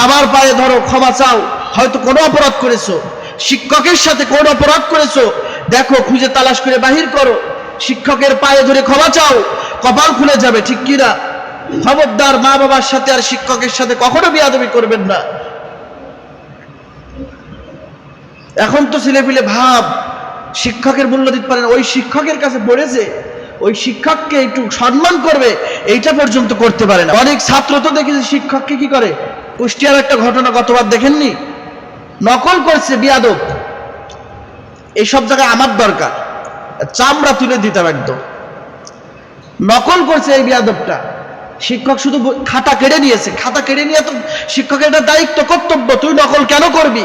বাবার পায়ে ধরো, ক্ষমা চাও। হয়তো কোনো অপরাধ করেছ। শিক্ষকের সাথে কোন অপরাধ করেছ। দেখো, খুঁজে তালাশ করে বাহির করো। শিক্ষকের পায়ে ধরে ক্ষমা চাও। কপাল খুলে যাবে, ঠিক কিনা খবরদার মা বাবার সাথে আর শিক্ষকের সাথে কখনো বিয়াদবি করবেন না। এখন তো ছেলে পিলে ভাব, শিক্ষকের মূল্য দিতে পারে না। ওই শিক্ষকের কাছে পড়েছে, ওই শিক্ষককে একটু সম্মান করবে, এইটা পর্যন্ত করতে পারে না। অনেক ছাত্র তো দেখেছে, শিক্ষককে কি করে? কুষ্টিয়ার একটা ঘটনা গতবার দেখেননি? নকল করছে বিয়াদব। এইসব জায়গায় আমার দরকার। চামড়া তুলে দিতাম একদম। নকল করছে এই বিয়াদবটা। শিক্ষক শুধু খাতা কেড়ে নিয়েছে। খাতা কেড়ে নিয়ে তো শিক্ষকের একটা দায়িত্ব, কর্তব্য। তুই নকল কেন করবি?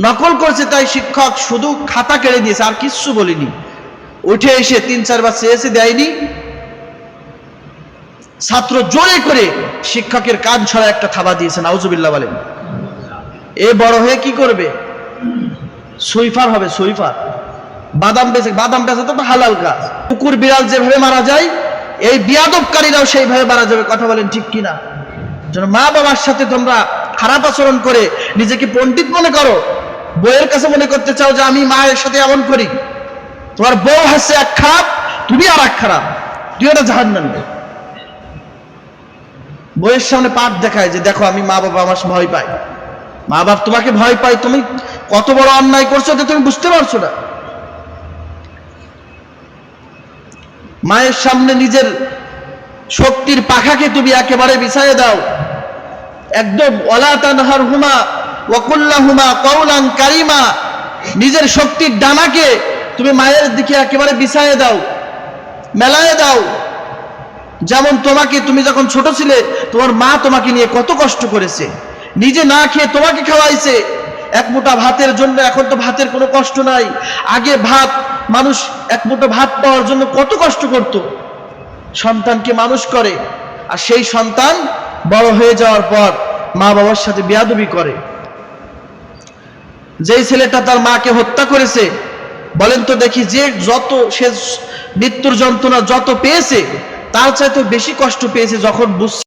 নকল করছে তাই শিক্ষক শুধু খাতা কেড়ে দিয়েছে আর কিচ্ছু বলিনি। উঠে এসে তিন চারবার চেয়েছে দেয়নি। ছাত্র জোরে করে শিক্ষকের কান ছড়া একটা থাবা দিয়েছে নাউজুবিল্লাহ বলেন। এ বড় হয়ে কি করবে? সুইফার হবে সুইফার বাদাম বেচে বাদাম বেচে তো হালাল কাজ। কুকুর, বিড়াল যেভাবে মারা যায়, এই বিয়াদবকারীরাও সেইভাবে মারা যাবে, কথা বলেন ঠিক কিনা? যেন মা বাবার সাথে তোমরা খারাপ আচরণ করে নিজেকে পণ্ডিত মনে করো বইয়ের কাছে মনে করতে চাও যে আমি মায়ের সাথে এমন করি। তোমার বউ হাসছে এক খারাপ, তুমি আর এক খারাপ। তুই ওটা জাহান নামবে বইয়ের সামনে পাপ দেখায় যে দেখো, আমি মা বাবা আমার ভয় পাই মা বাপ তোমাকে ভয় পাই তুমি কত বড় অন্যায় করছ যে তুমি বুঝতে পারছ না। মায়ের সামনে নিজের শক্তির পাখাকে তুমি একেবারে বিছাইয়ে দাও। একদম, ওলা তানহার হুমা ওয়াকুল্লা হুমা কৌলান কারিমা। নিজের শক্তির ডানাকে তুমি মায়ের দিকে একেবারে বিছাইয়ে দাও মেলায় দাও। যেমন তোমাকে তুমি যখন ছোট ছিলে, তোমার মা তোমাকে নিয়ে কত কষ্ট করেছে। নিজে না খেয়ে তোমাকে খাওয়াইছে। এক মুঠা ভাতের জন্য এখন তো ভাতের কোনো কষ্ট নাই। আগে ভাত, মানুষ এক মুঠো ভাত পাওয়ার জন্য কত কষ্ট করত। সন্তানকে মানুষ করে, আর সেই সন্তান বড় হয়ে যাওয়ার পর মা বাবার সাথে বিয়াদবি করে। যেই ছেলেটা তার মাকে হত্যা করেছে, বলেন তো দেখি যে যত, সে মৃত্যুর যন্ত্রণা যত পেয়েছে তার চাইতে বেশি কষ্ট পেয়েছে যখন বুঝছে